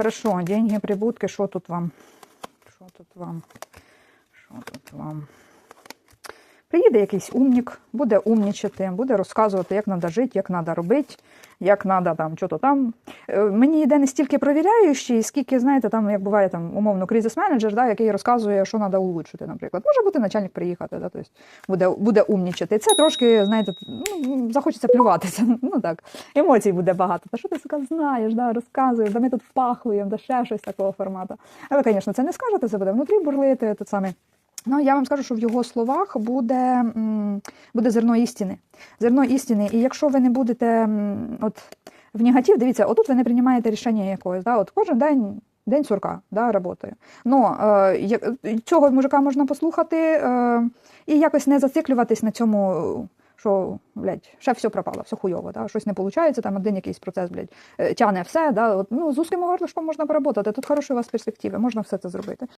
Хорошо, деньги, прибутки, що тут вам? Що тут вам? Що тут вам? Приїде якийсь умнік, буде умнічати, буде розказувати, як треба жити, як треба робити, як треба там, що то там. Е, Мені йде не стільки провіряючий, скільки, знаєте, там, як буває там, умовно, кризис-менеджер, да, який розказує, що треба улучшити, наприклад. Може бути начальник приїхати, да, тобто буде, буде умнічати. Це трошки, знаєте, ну, захочеться плюватися. Ну так, емоцій буде багато. Та що ти сука, знаєш, да, розказуєш, да ми тут впахуємо, да ще щось такого формату. Але, звісно, це не скажете, це буде внутрі бурлити, тут саме. Ну, я вам скажу, що в його словах буде, буде зерно істини. Зерно істини. І якщо ви не будете от, в негатив, дивіться, отут ви не приймаєте рішення якогось. Да? От кожен день. День сурка, да, роботою. Ну, е, цього мужика можна послухати е, і якось не зациклюватись на цьому, що, блядь, ще все пропало, все хуйово, да? щось не виходить, там один якийсь процес, блядь, е, тягне все. Да? От, ну, з узким горлышком можна поработати. Тут хороші у вас перспективи, можна все це зробити.